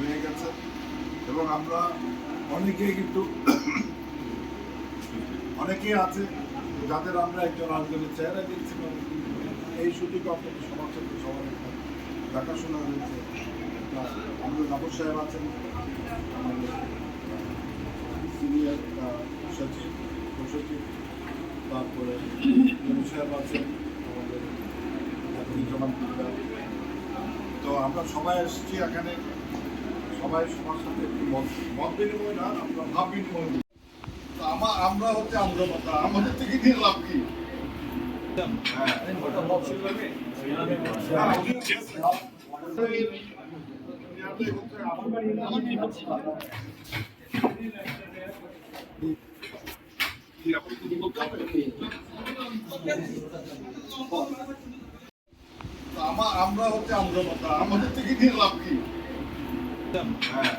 হয়ে গেছে এবং আমরা অনেকেই কিন্তু অনেকেই আছে যাদের আমরা একজন আরেকজনের চেহারা দেখছিলাম এই সুযোগ আপনাদের সমাজ থেকে সবার দেখাশোনা হয়েছে। আমাদের জাফর সাহেব আছেন, আমাদের সিনিয়র সচিব সচিব তারপরে সাহেব আছেন আমাদের তো আমরা সবাই এসেছি এখানে সবাই সবার সাথে একটু মত মত বিনিময় না আমরা ভাব বিনিময় করি। তো আমা- আমরা হচ্ছে আমরা কথা আমাদের থেকে দিয়ে লাভ কি হ্যাঁ। হ্যাঁ, তো আমা- আমরা হচ্ছে আমরা আমাদের থেকে দিয়ে লাভ কি হ্যাঁ। হ্যাঁ।